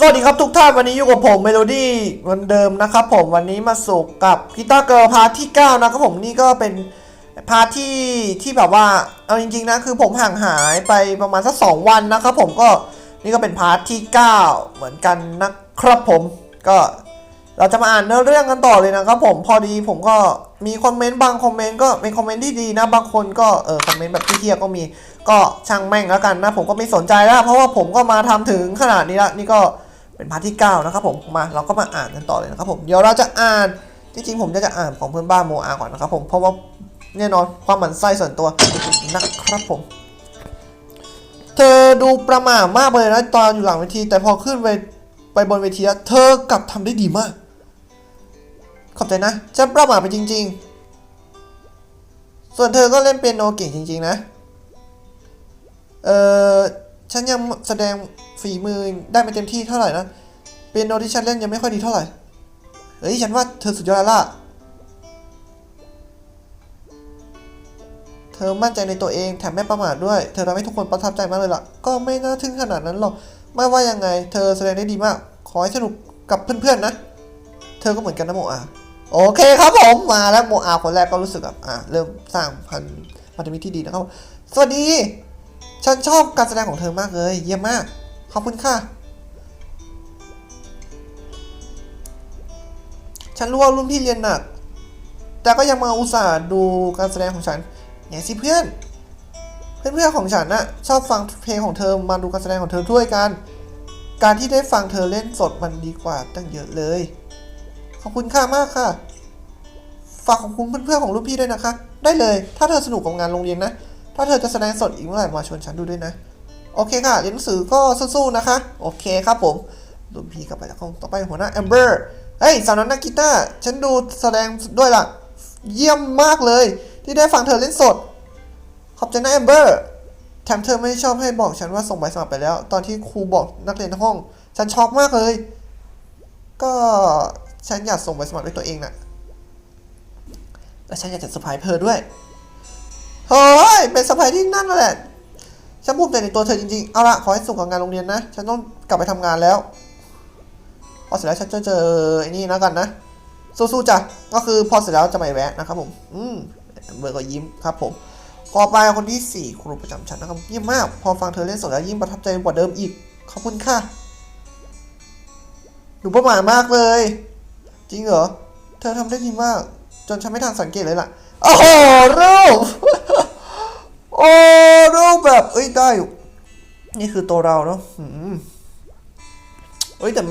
สวัสดีครับทุกท่านวันนี้อยู่กับผมเมโลดี้เหมือนเดิมนะครับผมวันนี้มาสู่กับกีตาร์เกิร์ลพาร์ทที่ 9 นะครับผมนี่ก็เป็นพาร์ทที่ที่แบบว่าเอาจริงๆนะคือผมห่างหายไปประมาณสักสองวันนะครับผมก็นี่ก็เป็นพาร์ทที่ 9 เหมือนกันนะครับผมก็เราจะมาอ่านเนื้อเรื่องกันต่อเลยนะครับผมพอดีผมก็มีคอมเมนต์บางคอมเมนต์ก็เป็นคอมเมนต์ที่ดีนะบางคนก็เออคอมเมนต์แบบที่เทียก็มีก็ช่างแม่งแล้วกันนะผมก็ไม่สนใจแล้วเพราะว่าผมก็มาทำถึงขนาดนี้ละนี่ก็ เป็นพาร์ทที่ 9 นะครับผมมาเราก็มาอ่านกันต่อเลยนะครับผมเดี๋ยวเราจะอ่านจริงๆผมจะจะอ่านของเพื่อนบ้านโมอาก่อนนะครับผมเพราะว่าแน่นอนความหมั่นไส้ส่วนตัวนะครับผม เธอดูประหม่ามากเลยนะตอนอยู่หลังเวที แต่พอขึ้นไปไปบนเวทีแล้วเธอกลับทำได้ดีมาก ขอบใจนะฉันประหม่าไปจริง ๆ ส่วนเธอก็เล่นเปียโนเก่งจริง ๆ นะ เออ ฉันยังแสดงฝีมือได้ไม่เต็มที่เท่าไหร่นะเปียโนที่ฉันเล่นยังไม่ค่อยดีเท่าไหร่เฮ้ยฉันว่าเธอสุดยอดแล้วล่ะเธอมั่นใจในตัวเองแถมไม่ประมาทด้วย เธอทำให้ทุกคนประทับใจมากเลยล่ะ ก็ไม่น่าทึ่งขนาดนั้นหรอก ไม่ว่ายังไง เธอแสดงได้ดีมาก ขอให้สนุกกับเพื่อนๆนะ เธอก็เหมือนกันนะโมอา โอเคครับผม มาแล้วโมอาคนแรกก็รู้สึกแบบอะเริ่มสร้างพันพันธมิตรที่ดีนะครับ สวัสดี ฉันชอบการแสดงของเธอมากเลย เยี่ยมมาก ขอบคุณค่ะ ฉันรู้ว่ารุ่นพี่เรียนหนัก แต่ก็ยังมาอุตส่าห์ดูการแสดงของฉันไงสิเพื่อน เพื่อนๆของฉันน่ะชอบฟังเพลงของเธอมาดูการแสดงของเธอด้วยกัน การที่ได้ฟังเธอเล่นสดมันดีกว่าตั้งเยอะเลย ขอบคุณค่ามากค่ะ ฝากขอบคุณเพื่อนๆของรุ่นพี่ด้วยนะคะ ได้เลย ถ้าเธอสนุกกับงานโรงเรียนนะ ถ้าเธอจะแสดงสดอีกเมื่อไหร่มาชวนฉันดูด้วยนะ โอเคค่ะเรียนหนังสือก็สู้ๆนะคะ โอเคครับผมรุ่นพี่กลับไปแล้วต่อไปหัวหน้าแอมเบอร์เฮ้ยสาวน้อยนักกีตาร์ฉันดูแสดงด้วยล่ะ เยี่ยมมากเลย ที่ได้ฟังเธอเล่นสด ขอบใจนะแอมเบอร์แถมเธอไม่ชอบให้บอกฉันว่าส่งใบสมัครไปแล้ว ตอนที่ครูบอกนักเรียนห้อง ฉันช็อกมากเลย ก็ฉันอยากส่งใบสมัครด้วยตัวเองน่ะและฉันอยากจะเซอร์ไพรส์เธอด้วย เฮ้ย เป็นเซอร์ไพรส์ที่นั่นแหละ ฉันภูมิใจในตัวเธอจริงๆ เอาละขอให้สุขกับงานโรงเรียนนะ ฉันต้องกลับไปทำงานแล้ว พอเสร็จแล้วฉันจะเจอไอ้นี่นะกันนะ สู้ๆจ้ะ ก็คือพอเสร็จแล้วจะไม่แวะนะครับผม อืมเบอร์ก็ยิ้มครับผมต่อไปคนที่สี่ครูประจำชั้นนะครับเยี่ยมมาก พอฟังเธอเล่นสดแล้วยิ่งประทับใจกว่าเดิมอีก ขอบคุณค่ะหนูประหม่ามากเลย จริงเหรอ เธอทำได้ดีมาก จนฉันไม่ทันสังเกตเลยล่ะ โอ้โหรูป โอ้รูปแบบ เอ้ย ได้อยู่ นี่คือตัวเราเนาะหืมเอ้ย แต่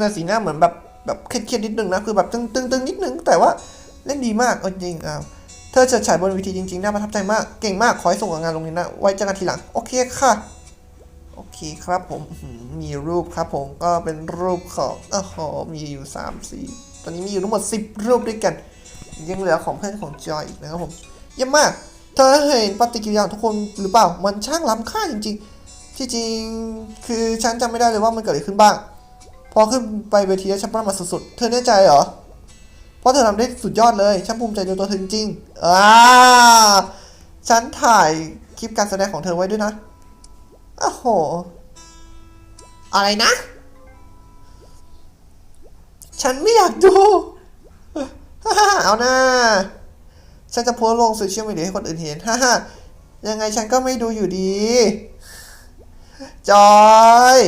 แต่สีหน้าเหมือนแบบ แบบเครียดๆนิดนึงนะ คือแบบตึงตึงตึงนิดนึง แต่ว่าเล่นดีมากเอาจริงอ่าเธอเฉิดฉายบนเวทีจริงๆ น่าประทับใจมาก เก่งมาก ขอให้ส่งงานโรงเรียนะ ไว้เจอกันทีหลัง โอเคค่ะ โอเคครับผม มีรูปครับผม ก็เป็นรูปของอ๋อมีอยู่สามสีตอนนี้มีอยู่ทั้งหมดสิบรูปด้วยกัน ยังเหลือของเพื่อนของจอยอีกนะครับผม เยี่ยมมาก ธอเห็นปฏิกิริยาทุกคนหรือเปล่า มันช่างล้ำค่าจริง ๆ ที่จริงคือฉันจำไม่ได้เลยว่ามันเกิดอะไรขึ้นบ้าง พอขึ้นไปเวทีแล้วฉันประมาทสุดๆ เธอแน่ใจเหรอ เพราะเธอทำได้สุดยอดเลย ฉันภูมิใจในตัวเธอจริงๆอ่าฉันถ่ายคลิปการแสดงของเธอไว้ด้วยนะโอ้โห อะไรนะ ฉันไม่อยากดู เอาหน้า ฉันจะโพสลงโซเชียลมีเดียให้คนอื่นเห็นฮ่าฮ่ายังไงฉันก็ไม่ดูอยู่ดี จอย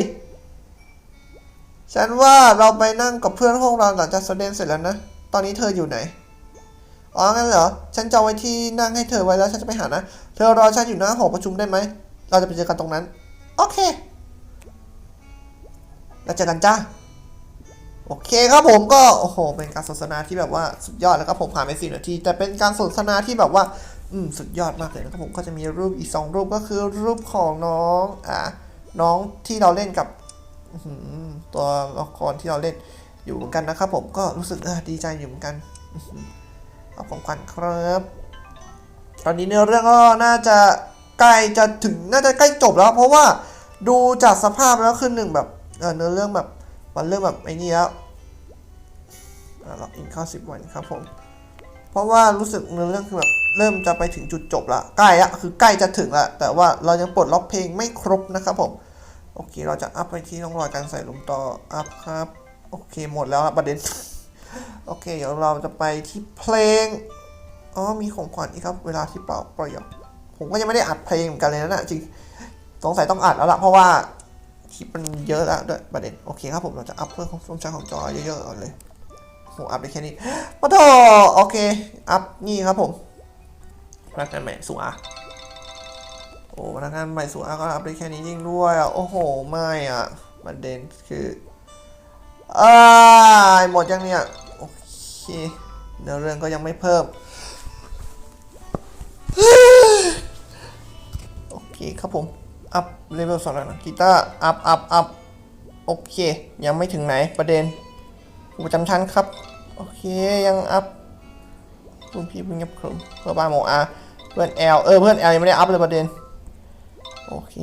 ฉันว่าเราไปนั่งกับเพื่อนห้องเราหลังจากแสดงเสร็จแล้วนะ ตอนนี้เธออยู่ไหน อ๋อ งั้นเหรอ ฉันจองไว้ที่นั่งให้เธอไว้แล้วฉันจะไปหานะ เธอรอฉันอยู่หน้าหอประชุมได้ไหม เราจะไปเจอกันตรงนั้น โอเค แล้วเจอกันจ้า โอเคครับผมก็โอ้โหเป็นการสนทนาที่แบบว่าสุดยอดแล้วครับผมผ่านไปสี่นาที แต่เป็นการสนทนาที่แบบว่าอืมสุดยอดมากเลยนะครับผมก็จะมีรูปอีกสองรูปก็คือรูปของน้องอ่าน้องที่เราเล่นกับตัวละครที่เราเล่นอยู่เหมือนกันนะครับ ผมก็รู้สึกเออดีใจอยู่เหมือนกันอื้อหือเอาของขวัญครับ ตอนนี้เนื้อเรื่องก็น่าจะใกล้จะถึงน่าจะใกล้จบแล้ว เพราะว่าดูจากสภาพแล้วคือหนึ่งแบบเนื้อเรื่องแบบ มันเริ่มแบบไอ้นี่แล้วล็อกอินเข้าสิบวันครับผม เพราะว่ารู้สึกเนื้อเรื่องคือแบบเริ่มจะไปถึงจุดจบละใกล้ละคือใกล้จะถึงละแต่ว่าเรายังปลดล็อกเพลงไม่ครบนะครับผมโอเค เราจะอัพไปที่ร่องรอยการใส่ลุมต่ออัพครับ โอเคหมดแล้วประเด็น โอเค เดี๋ยวเราจะไปที่เพลง อ๋อ มีของขวัญอีกครับ เวลาที่เป่าเปล่าผมก็ยังไม่ได้อัดเพลงเหมือนกันเลยนะเนี่ยจริง สงสัยต้องอัดแล้วล่ะ เพราะว่า คลิปมันเยอะแล้วด้วยประเด็นโอเคครับผมเราจะอัพเพื่อของสมชายของจอเยอะๆก่อนเลยโหอัพได้แค่นี้ปะโถโอเค อัพนี่ครับผมพนักงานใหม่สุอาโอ้พนักงานใหม่สุอาก็อัพได้แค่นี้จริงด้วยอะโอ้โหไม่อะประเด็นคืออ่าหมดยังเนี่ยโอเคเนื้อเรื่องก็ยังไม่เพิ่มโอเคครับผม อัพเลเวลสองแล้วนะกีตาร์อัพอัพอัพโอเค ยังไม่ถึงไหนประเด็นผู้ประจำชั้นครับ โอเค ยังอัพรุ่นพี่เพิ่งเงียบครึมเพื่อบ้านโมอาเพื่อนแอลเออ เพื่อนแอลยังไม่ได้อัพเลยประเด็น โอเค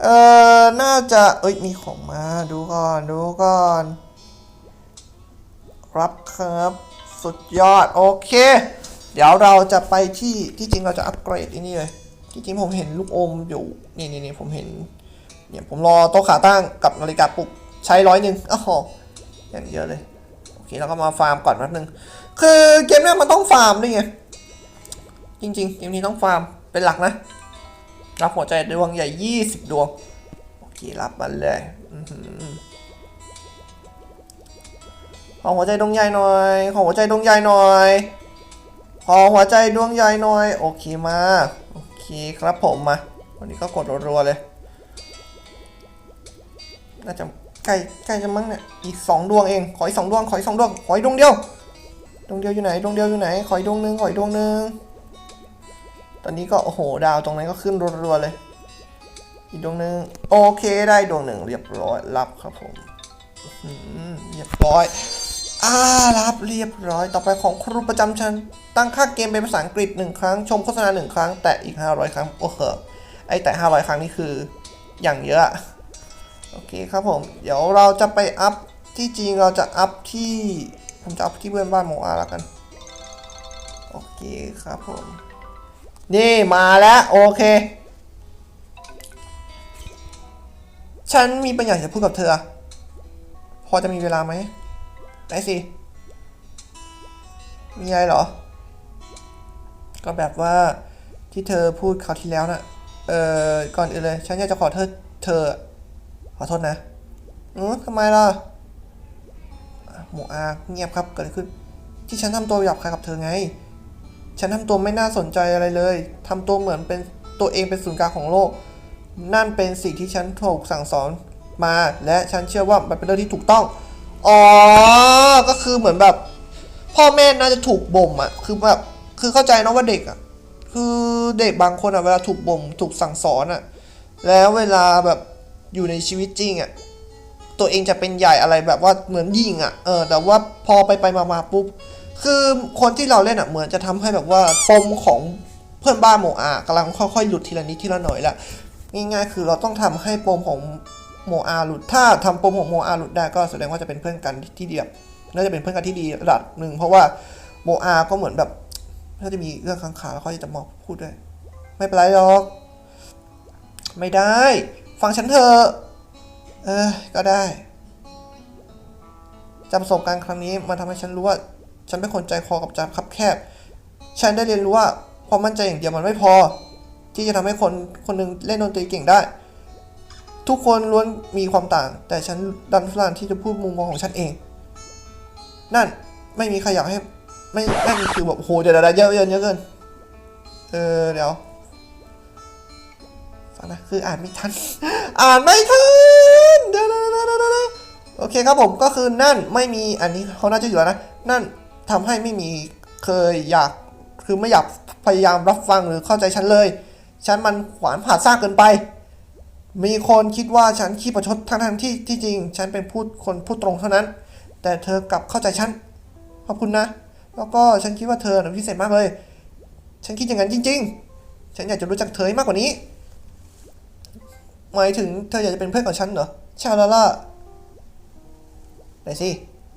เออน่าจะ เอ้ย มีของมา ดูก่อน ดูก่อน รับครับ สุดยอด โอเค เดี๋ยวเราจะไปที่ ที่จริงเราจะอัปเกรดที่นี่เลย ที่จริงผมเห็นลูกอมอยู่นี่นี่นี่ผมเห็นเนี่ยผมรอโต๊ะขาตั้งกับนาฬิกาปลุกใช้ร้อยหนึ่งอ้าวอย่างเยอะเลยโอเคแล้วก็มาฟาร์มก่อนแป๊บนึงคือเกมนี้มันต้องฟาร์มด้วยไงจริงๆเกมนี้ต้องฟาร์มเป็นหลักนะ รับหัวใจดวงใหญ่ 20 ดวง โอเครับมันเลยอื้อหือขอหัวใจดวงใหญ่หน่อยขอหัวใจดวงใหญ่หน่อยขอหัวใจดวงใหญ่หน่อย โอเคมา ครับผมมา วันนี้ก็กดรัวๆเลย น่าจะใกล้ใกล้จะมั้งเนี่ย อีกสองดวงเอง ขออีกสองดวง ขออีกสองดวง ขออีกดวงเดียว ดวงเดียวอยู่ไหน ดวงเดียวอยู่ไหน ขออีกดวงหนึงขออีกดวงหนึงตอนนี้ก็ โอ้โห ดาวตรงนั้นก็ขึ้นรัวๆเลย อีกดวงหนึงโอเค ได้ดวงหนึ่งเรียบร้อย รับครับผมเรียบร้อย อ่ารับเรียบร้อย ต่อไปของครูประจำชั้น ตั้งค่าเกมเป็นภาษาอังกฤษหนึ่งครั้ง ชมโฆษณาหนึ่งครั้ง แตะอีก 500 ครั้ง โอ้โหไอแตะ500 ครั้งนี่คืออย่างเยอะอะ โอเคครับผม เดี๋ยวเราจะไปอัพที่จริงเราจะอัพที่ ผมจะอัพที่เพื่อนบ้านโมอาแล้วกัน โอเคครับผม นี่มาแล้วโอเค ฉันมีปัญญาจะพูดกับเธอ พอจะมีเวลาไหม ได้สิ มีอะไรเหรอ ก็แบบว่าที่เธอพูดคราวที่แล้วน่ะ เอ่อ ก่อนอื่นเลย ฉันอยากจะขอเธอ เธอ ขอโทษนะอืมทำไมล่ะ หมูอาเงียบครับ เกิดอะไรขึ้น ที่ฉันทำตัวหยาบคายกับเธอไง ฉันทำตัวไม่น่าสนใจอะไรเลย ทำตัวเหมือนเป็นตัวเองเป็นศูนย์กลางของโลก นั่นเป็นสิ่งที่ฉันถูกสั่งสอนมา และฉันเชื่อว่ามันเป็นเรื่องที่ถูกต้อง อ๋อ ก็คือเหมือนแบบ พ่อแม่น่าจะถูกบ่มอะคือแบบ คือเข้าใจนะว่าเด็กอะคือเด็กบางคนอะเวลาถูกบ่มถูกสั่งสอนอะแล้วเวลาแบบอยู่ในชีวิตจริงอะตัวเองจะเป็นใหญ่อะไรแบบว่าเหมือนยิงอะเออ แต่ว่าพอไปไปมามาปุ๊บ คือคนที่เราเล่นอะเหมือนจะทำให้แบบว่าปมของเพื่อนบ้านโมอากำลังค่อยๆหลุดทีละนิดทีละหน่อยละ ง่ายๆ คือเราต้องทำให้ปมของ โมอาหลุด ถ้าทำปมของโมอาหลุดได้ก็แสดงว่าจะเป็นเพื่อนกันที่ดีแบบน่าจะเป็นเพื่อนกันที่ดีระดับหนึ่งเพราะว่าโมอาก็เหมือนแบบน่าจะมีเรื่องค้างคาแล้วเขาจะมาพูดด้วย ไม่เป็นไรหรอก ไม่ได้ ฟังฉันเถอะเออก็ได้จากประสบการณ์ครั้งนี้มันทำให้ฉันรู้ว่า ฉันเป็นคนใจคอกับใจคับแคบ ฉันได้เรียนรู้ว่าความมั่นใจอย่างเดียวมันไม่พอ ที่จะทำให้คนคนหนึงเล่นดนตรีเก่งได้ ทุกคนล้วนมีความต่าง แต่ฉันดันทุรันที่จะพูดมุมมองของฉันเอง นั่นไม่มีใครอยากให้ไม่นั่นคือแบบโอ้โหเดี๋ยวเดี๋ยวเยอะเยอะเยอะเกินเออเดี๋ยวฟังนะคืออ่านไม่ทัน อ่านไม่ทันเดี๋ยวเดี๋ยวเดี๋ยวโอเคครับผมก็คือนั่นไม่มีอันนี้เขาน่าจะอยู่แล้วนะนั่นทำให้ไม่มีเคยอยากคือไม่อยากพยายามรับฟังหรือเข้าใจฉันเลย ฉันมันขวานผ่าซากเกินไป มีคนคิดว่าฉันขี้ประชดทั้งทั้งที่ที่จริง ฉันเป็นพูดคนพูดตรงเท่านั้น แต่เธอกลับเข้าใจฉันขอบคุณนะ แล้วก็ฉันคิดว่าเธอน่ะพิเศษมากเลย ฉันคิดอย่างนั้นจริง ๆ ฉันอยากจะรู้จักเธอให้มากกว่านี้หมายถึงเธออยากจะเป็นเพื่อนกับฉันเหรอชาลาล่าไหนสิ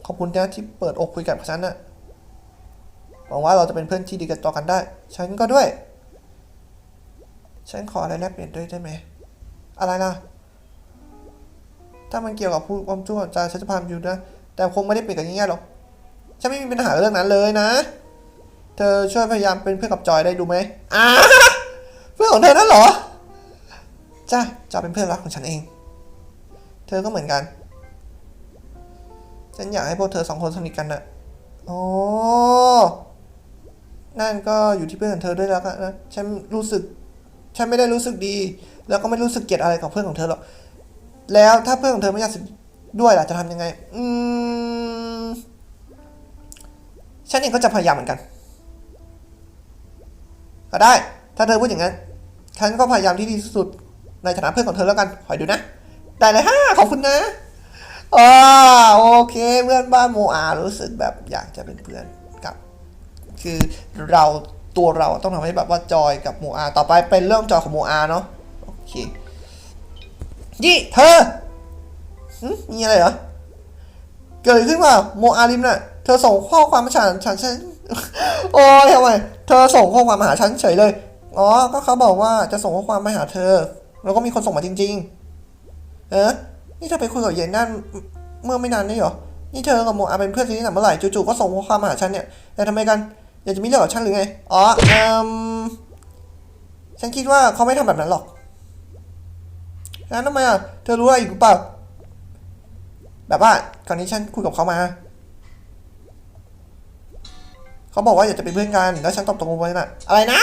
ขอบคุณนะที่เปิดอกคุยกับฉันนะหวังว่าเราจะเป็นเพื่อนที่ดีกันต่อกันได้ ฉันก็ด้วย ฉันขออะไรแลกเปลี่ยนด้วยได้ไหม อะไรล่ะถ้ามันเกี่ยวกับผู้ความชั่วใจฉันจะพามอยู่นะ แต่คงไม่ได้เป็นกันง่ายๆหรอก ฉันไม่มีปัญหาเรื่องนั้นเลยนะ เธอช่วยพยายามเป็นเพื่อนกับจอยได้ดูไหมอ่าเพื่อนของเธอนั่นเหรอ จ้าจอยเป็นเพื่อนรักของฉันเอง เธอก็เหมือนกัน ฉันอยากให้พวกเธอสองคนสนิทกันนะโอ้นั่นก็อยู่ที่เพื่อนของเธอด้วยแล้วนะ ฉันรู้สึก ฉันไม่ได้รู้สึกดี แล้วก็ไม่รู้สึกเกลียดอะไรกับเพื่อนของเธอหรอกแล้วถ้าเพื่อนของเธอไม่อยากสนิทด้วยล่ะจะทำยังไง อืม ฉันเองก็จะพยายามเหมือนกัน ก็ได้ ถ้าเธอพูดอย่างนั้น ฉันก็พยายามที่ดีที่สุดในฐานะเพื่อนของเธอแล้วกันคอยดูนะ ได้เลยฮ่าขอบคุณนะอ่าโอเค เพื่อนบ้านโมอา รู้สึกแบบอยากจะเป็นเพื่อนกับ คือเราตัวเราต้องทำให้แบบว่าจอยกับโมอา ต่อไปเป็นเรื่องจอยของโมอาเนาะ เคยี่เธอมีอะไรเหรอ เกิดขึ้นว่าโมอาริมน่ะ เธอส่งข้อความมาฉันฉันฉันโอ้ยทำไมเธอส่งข้อความมาหาฉันเฉยเลย อ๋อ ก็เขาบอกว่าจะส่งข้อความมาหาเธอ แล้วก็มีคนส่งมาจริง ๆ เออ นี่เธอไปคุยกับเย็นนั่นเมื่อไม่นานนี่เหรอ นี่เธอกับโมอาเป็นเพื่อนซีตั้งแต่เมื่อไหร่จู่ๆก็ส่งข้อความมาหาฉันเนี่ย แต่ทำไมกัน อยากจะมีเรื่องกับฉันหรือไง อ๋อเอมฉันคิดว่าเขาไม่ทำแบบนั้นหรอก แล้วทำไมอะ เธอรู้อะไรอีกหรือเปล่า แบบว่าก่อนนี้ฉันคุยกับเขามา เขาบอกว่าอยากจะเป็นเพื่อนกัน แล้วฉันตอบตกลงไปน่ะ อะไรนะ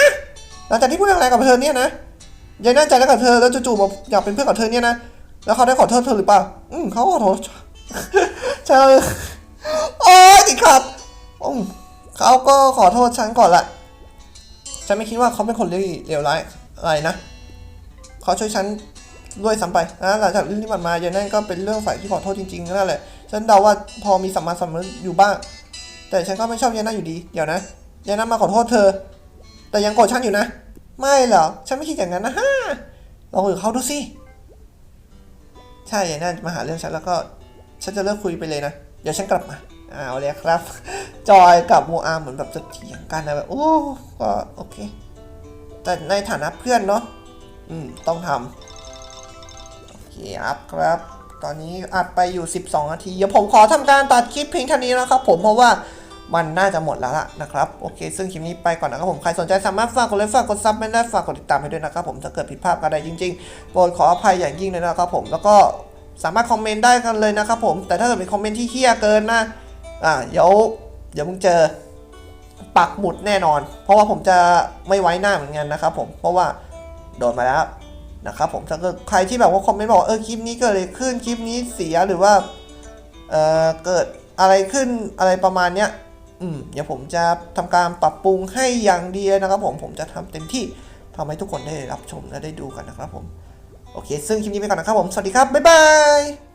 หลังจากที่พูดอะไรกับเธอเนี่ยนะยายน่าใจแล้วกับเธอ แล้วจู่ๆมาอยากเป็นเพื่อนกับเธอเนี่ยนะ แล้วเขาได้ขอโทษเธอหรือเปล่า อืมเขาขอโทษเธอโอ้ยติดขัดอืมเขาก็ขอโทษฉันก่อนละฉันไม่คิดว่าเขาเป็นคนเลวร้ายอะไรนะ เขาช่วยฉัน ด้วยซ้ำไปนะหลังจากเรื่องที่ผ่านมาเยนนั่นก็เป็นเรื่องฝ่ายที่ขอโทษจริงๆนั่นแหละ ฉันเดาว่าพอมีสัมมาสัมพุทธอยู่บ้าง แต่ฉันก็ไม่ชอบเยนนั่นอยู่ดี เดี๋ยวนะเยนนั่นมาขอโทษเธอ แต่ยังโกรธฉันอยู่นะ ไม่เหรอ ฉันไม่คิดอย่างนั้นนะฮะลองคุยกับเขาดูสิ ใช่เยนนั่นมาหาเรื่องฉันแล้วก็ ฉันจะเลิกคุยไปเลยนะ เดี๋ยวฉันกลับมาอ้าวเลยครับ จอยกับโมอาเหมือนแบบจะเถียงกันนะแบบโอ้ก็โอเค แต่ในฐานะเพื่อนเนาะอืมต้องทำ อเคอัพครับ ตอนนี้อัดไปอยู่ 12 นาที เดี๋ยวผมขอทำการตัดคลิปเพียงเท่านี้นะครับผมเพราะว่ามันน่าจะหมดแล้วล่ะนะครับ โอเค ซึ่งคลิปนี้ไปก่อนนะครับผม ใครสนใจสามารถฝากกดไลค์ฝากกดซับไม่ได้ฝากกดติดตามให้ด้วยนะครับผม ถ้าเกิดผิดพลาดอะไรจริงๆ โปรดขออภัยอย่างยิ่งเลยนะครับผม แล้วก็สามารถคอมเมนต์ได้กันเลยนะครับผม แต่ถ้าเกิดเป็นคอมเมนต์ที่เฮี้ยเกินนะ อ่า เดี๋ยว เดี๋ยวมึงเจอปักหมุดแน่นอน เพราะว่าผมจะไม่ไว้หน้าเหมือนกันนะครับผม เพราะว่าโดนมาแล้ว นะครับผมถ้าเกิดใครที่แบบว่าคอมเมนต์บอกเออคลิปนี้เกิดอะไรขึ้นคลิปนี้เสียหรือว่าเอ่อเกิดอะไรขึ้นอะไรประมาณเนี้ยอืมเดี๋ยวผมจะทำการปรับปรุงให้อย่างดีนะครับ ผมผมจะทำเต็มที่ทำให้ทุกคนได้รับชมและได้ดูกันนะครับผมโอเค ซึ่งคลิปนี้ไปก่อนนะครับผมสวัสดีครับบ๊ายบาย